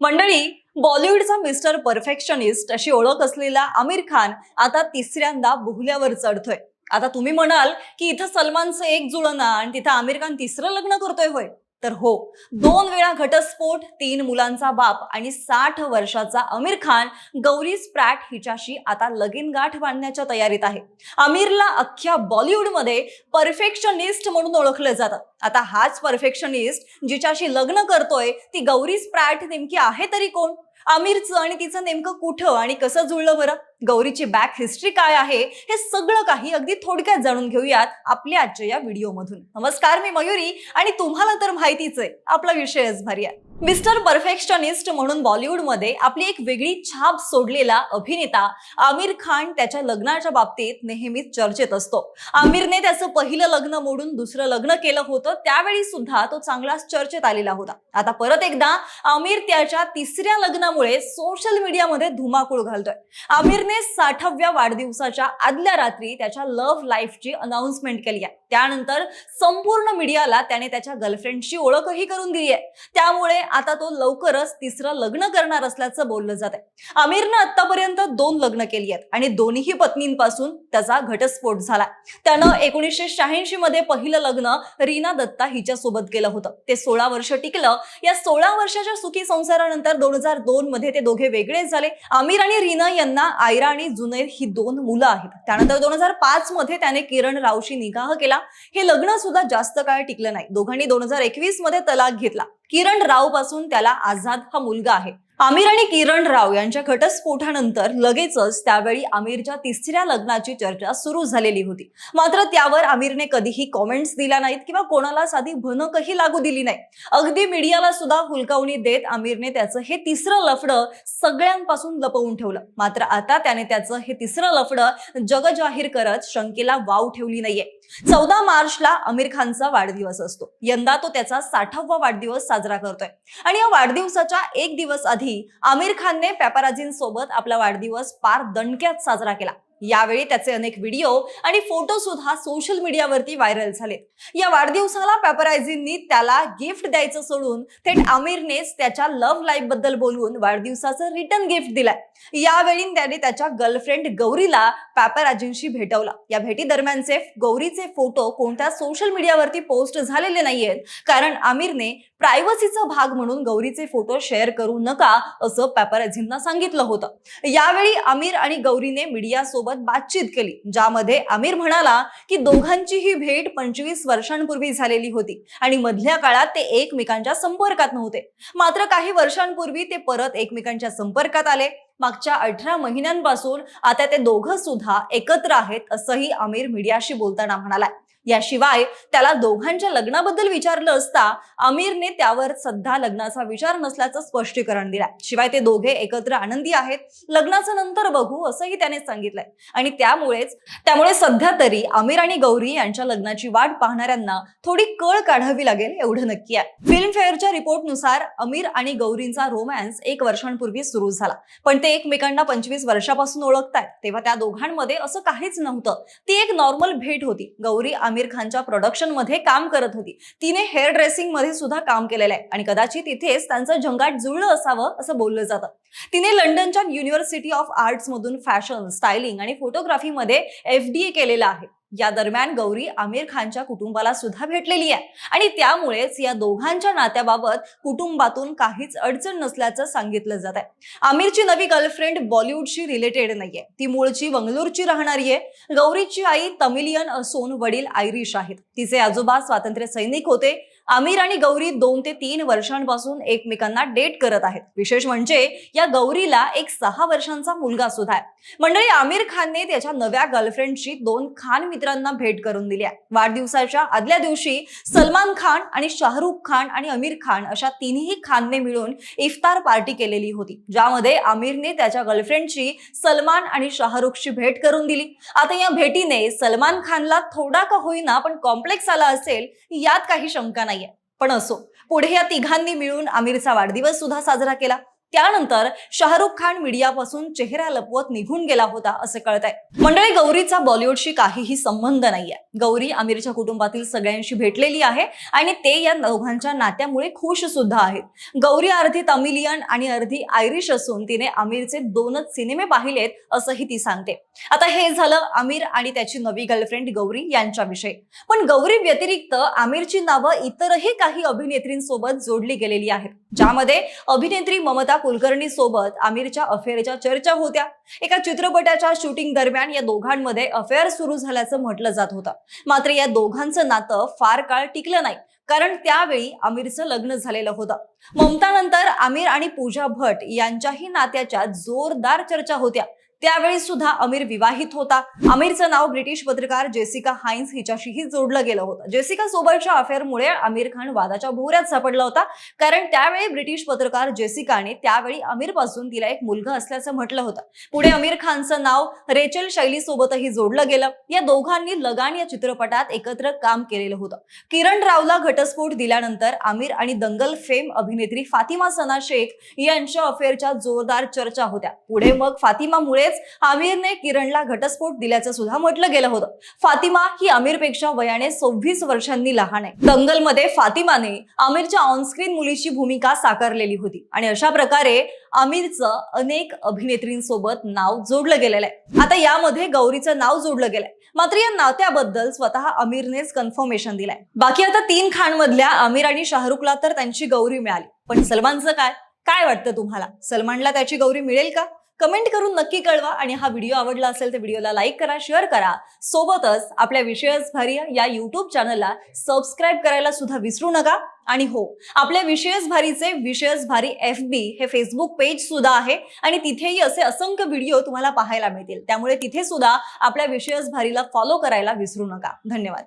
मंडळी बॉलिवूडचा mister perfectionist अशी ओळख असलेला आमिर खान आता तिसऱ्यांदा बुहल्यावर चढतोय. आता तुम्ही म्हणाल की इथं सलमानचं एक जुळणं आणि तिथं आमिर खान तिसरं लग्न करतोय होय. तर हो दोन वेळा घटस्फोट तीन मुलांचा बाप आणि साठ वर्षाचा आमिर खान गौरी स्प्रॅट हिच्याशी आता लगीन गाठ बांधण्याच्या तयारीत आहे. आमिरला अख्ख्या बॉलिवूडमध्ये परफेक्शनिस्ट म्हणून ओळखलं जातं. आता हाच परफेक्शनिस्ट जिच्याशी लग्न करतोय ती गौरी स्प्रॅट नेमकी आहे तरी कोण? आमिरचं आणि तिचं नेमकं कुठं आणि कसं जुळलं बरं? गौरीची बॅक हिस्ट्री काय आहे? हे सगळं काही अगदी थोडक्यात जाणून घेऊयात आपल्या आजच्या या व्हिडिओमधून नमस्कार मी मयुरी आणि तुम्हाला तर माहितीच आहे आपला विषयच भारी आहे. मिस्टर परफेक्शनिस्ट म्हणून बॉलिवूडमध्ये आपली एक वेगळी छाप सोडलेला अभिनेता आमिर खान त्याच्या लग्नाच्या बाबतीत नेहमीच चर्चेत असतो. आमिरने त्याचं पहिलं लग्न मोडून दुसरं लग्न केलं होतं त्यावेळी सुद्धा तो चांगलाच चर्चेत आलेला होता. आता परत एकदा आमिर त्याच्या तिसऱ्या लग्नामुळे सोशल मीडियामध्ये धुमाकूळ घालतोय. आमिरने साठाव्या वाढदिवसाच्या आदल्या रात्री त्याच्या लव्ह लाईफची अनाउन्समेंट केली आहे. त्यानंतर संपूर्ण मीडियाला त्याने त्याच्या गर्लफ्रेंडची ओळखही करून दिली आहे. त्यामुळे आता तो लवकरच तिसरं लग्न करणार असल्याचं बोललं जात आहे. आमिरनं आतापर्यंत दोन लग्न केली आहेत आणि दोन्ही पत्नींपासून त्याचा घटस्फोट झाला त्यानं एकोणीसशे शहाऐंशी मध्ये पहिलं लग्न रीना दत्ता हिच्या सोबत केलं होतं. ते सोळा वर्ष टिकलं. या सोळा वर्षाच्या सुखी संसारानंतर दोन हजार दोन मध्ये ते दोघे वेगळे झाले. आमिर आणि रीना यांना आयरा आणि जुनैर ही दोन मुलं आहेत. त्यानंतर दोन हजार पाच मध्ये त्याने किरण रावशी निगाह केला. हे लग्न सुद्धा जास्त काळ टिकलं नाही. दोघांनी दोन हजार एकवीसमध्ये तलाक घेतला. किरण रावपासून त्याला आझाद हा मुलगा आहे. आमिर आणि किरण राव यांच्या घटस्फोटानंतर लगेचच त्यावेळी आमिरच्या तिसऱ्या लग्नाची चर्चा सुरू झालेली होती. मात्र त्यावर आमिरने कधीही कॉमेंट्स दिल्या नाहीत किंवा कोणाला साधी भनकही लागू दिली नाही. अगदी मीडियाला सुद्धा हुलकावणी देत आमिरने त्याचं हे तिसरं लफडं सगळ्यांपासून लपवून ठेवलं. मात्र आता त्याने त्याचं हे तिसरं लफडं जग जाहीर करत शंकेला वाव ठेवली नाहीये. चौदा मार्चला आमिर खानचा वाढदिवस असतो. यंदा तो त्याचा साठावा वाढदिवस साजरा करतोय. आणि या वाढदिवसाच्या एक दिवस आधी आमिर खानने पॅपाराजींसोबत आपला वाढदिवस पार दणक्यात साजरा केला. यावेळी त्याचे अनेक व्हिडिओ आणि फोटो सुद्धा सोशल मीडियावरती व्हायरल झालेत. या वाढदिवसाला पॅपरायझींनी त्याला गिफ्ट द्यायचं सोडून थेट आमिरनेच त्याच्या लव्ह लाईफबद्दल बोलून वाढदिवसाचं रिटर्न गिफ्ट दिलाय. यावेळी त्याने त्याच्या गर्लफ्रेंड गौरीला पॅपराजींशी भेटवला. या भेटी दरम्यानचे गौरीचे फोटो कोणत्या सोशल मीडियावरती पोस्ट झालेले नाहीयेत कारण आमिरने प्रायव्हसीचा भाग म्हणून गौरीचे फोटो शेअर करू नका असं पॅपराझींना सांगितलं होतं. यावेळी आमिर आणि गौरीने मीडिया सोबत सोबत बातचीत केली ज्यामध्ये आमिर म्हणाला की दोघांची ही भेट पंचवीस वर्षांपूर्वी झालेली होती आणि मधल्या काळात ते एकमेकांच्या संपर्कात नव्हते. मात्र काही वर्षांपूर्वी ते परत एकमेकांच्या संपर्कात आले. मागच्या अठरा महिन्यांपासून आता ते दोघं सुद्धा एकत्र आहेत असंही आमिर मीडियाशी बोलताना म्हणाला याशिवाय त्याला दोघांच्या लग्नाबद्दल विचारलं असता आमिरने त्यावर सध्या लग्नाचा विचार नसल्याचं स्पष्टीकरण दिलंय. शिवाय ते दोघे एकत्र आनंदी आहेत. लग्नाचं नंतर बघू असंही त्याने सांगितलंय. आणि त्यामुळेच त्यामुळे सध्या तरी आमिर आणि गौरी यांच्या लग्नाची वाट पाहणाऱ्यांना थोडी कळ काढावी लागेल एवढं नक्की आहे. फिल्मफेअरच्या रिपोर्टनुसार आमिर आणि गौरींचा रोमॅन्स एक वर्षांपूर्वी सुरू झाला. पण ते एकमेकांना पंचवीस वर्षापासून ओळखतायत. तेव्हा त्या दोघांमध्ये असं काहीच नव्हतं. ती एक नॉर्मल भेट होती. गौरी आमिर आमिर खानच्या प्रोडक्शनमध्ये काम करत होती. तिने हेअर ड्रेसिंगमध्ये सुद्धा काम केलेलं आहे. आणि कदाचित तिथेच त्यांचं जंगाट जुळलं असावं असं बोललं जातं. तिने लंडनच्या युनिव्हर्सिटी ऑफ आर्ट्स मधून फॅशन स्टायलिंग आणि फोटोग्राफीमध्ये एफ डी ए केलेलं आहे. या दरम्यान गौरी आमिर खानच्या कुटुंबाला सुद्धा भेटलेली आहे. आणि त्यामुळेच या दोघांच्या नात्याबाबत कुटुंबातून काहीच अडचण नसल्याचं सांगितलं जात आहे. आमिरची नवी गर्लफ्रेंड बॉलिवूडशी रिलेटेड नाहीये. ती मूळची बंगलोरची राहणारी आहे. गौरीची आई तमिलियन असून वडील आयरिश आहेत. तिचे आजोबा स्वातंत्र्य सैनिक होते. आमिर आणि गौरी दोन ते तीन वर्षांपासून एकमेकांना डेट करत आहेत. विशेष म्हणजे या गौरीला एक सहा वर्षांचा मुलगा सुद्धा आहे. मंडळी आमिर खानने त्याच्या नव्या गर्लफ्रेंडची दोन खान मित्रांना भेट करून दिली आहे. वाढदिवसाच्या आदल्या दिवशी सलमान खान आणि शाहरुख खान आणि आमिर खान अशा तिन्ही खानने मिळून इफ्तार पार्टी केलेली होती ज्यामध्ये आमिरने त्याच्या गर्लफ्रेंडची सलमान आणि शाहरुखची भेट करून दिली. आता या भेटीने सलमान खानला थोडा का होईना पण कॉम्प्लेक्स आला असेल यात काही शंका नाही. पण असो. पुढे या तिघांनी मिळून आमिरचा वाढदिवस सुद्धा साजरा केला. त्यानंतर शाहरुख खान मीडियापासून चेहरा लपवत निघून गेला होता असं कळत आहे मंडळी गौरीचा बॉलिवूडशी काहीही संबंध नाहीये. गौरी आमिरच्या कुटुंबातील सगळ्यांशी भेटलेली आहे आणि ते या दोघांच्या नात्यामुळे खुश सुद्धा आहेत. गौरी अर्धी तमिलियन आणि अर्धी आयरिश असून तिने आमिरचे दोनच सिनेमे पाहिलेत असंही ती सांगते. आता हे झालं आमिर आणि त्याची नवी गर्लफ्रेंड गौरी यांच्याविषयी. पण गौरी व्यतिरिक्त आमिरची नावं इतरही काही अभिनेत्रींसोबत जोडली गेलेली आहेत. ज्यामध्ये अभिनेत्री ममता कुलकर्णी सोबत आमिरच्या अफेअरच्या चर्चा होत्या. एका चित्रपटाच्या शूटिंग दरम्यान या दोघांमध्ये अफेअर सुरू झाल्याचं म्हटलं जात होतं. मात्र या दोघांचं नातं फार काळ टिकलं नाही. कारण त्यावेळी आमिरचं लग्न झालेलं होतं. ममतानंतर आमिर आणि पूजा भट यांच्याही नात्याच्या जोरदार चर्चा होत्या. त्यावेळी सुद्धा आमिर विवाहित होता. आमिरचं नाव ब्रिटिश पत्रकार जेसिका हाइन्स हिच्याशीही जोडलं गेलं होतं. जेसिका सोबतच्या अफेअरमुळे आमिर खान वादाच्या भोवऱ्यात सापडला होता. कारण त्यावेळी ब्रिटिश पत्रकार जेसिकाने त्यावेळी आमिरपासून तिला एक मुलगा असल्याचं म्हटलं होतं. पुढे आमिर खानचं नाव रेचल शैली सोबतही जोडलं गेलं. या दोघांनी लगान या चित्रपटात एकत्र काम केलेलं होतं. किरण रावला घटस्फोट दिल्यानंतर आमिर आणि दंगल फेम अभिनेत्री फातिमा सना शेख यांच्या अफेअरच्या जोरदार चर्चा होत्या. पुढे मग फातिमामुळे फातिमामुळेच आमिरने किरणला घटस्फोट दिल्याचं सुद्धा म्हटलं गेलं होतं. फातिमा ही आमिरपेक्षा वयाने सव्वीस वर्षांनी लहान आहे. दंगलमध्ये फातिमाने आमिरच्या ऑनस्क्रीन मुलीची भूमिका साकारलेली होती आणि अशा प्रकारे आमिरचं अनेक अभिनेत्रींसोबत नाव जोडलं गेलेलं आहे. आता यामध्ये गौरीचं नाव जोडलं गेलंय. मात्र या नात्याबद्दल स्वतः आमिरनेच कन्फर्मेशन दिलंय. बाकी आता तीन खान मधल्या आमिर आणि शाहरुखला तर त्यांची गौरी मिळाली. पण सलमानचं काय? काय वाटतं तुम्हाला? सलमानला त्याची गौरी मिळेल का? कमेंट करून नक्की कळवा आणि हा व्हिडिओ आवडला असेल तर व्हिडिओला लाईक करा शेअर करा. सोबतच आपल्या विषयच भारी या युट्यूब चॅनलला सबस्क्राईब करायला सुद्धा विसरू नका. आणि हो आपल्या विषयच भारीचे विषयच भारी एफ बी हे फेसबुक पेज सुद्धा आहे आणि तिथेही असे असंख्य व्हिडिओ तुम्हाला पाहायला मिळतील. त्यामुळे तिथे सुद्धा आपल्या विषयच भारीला फॉलो करायला विसरू नका. धन्यवाद.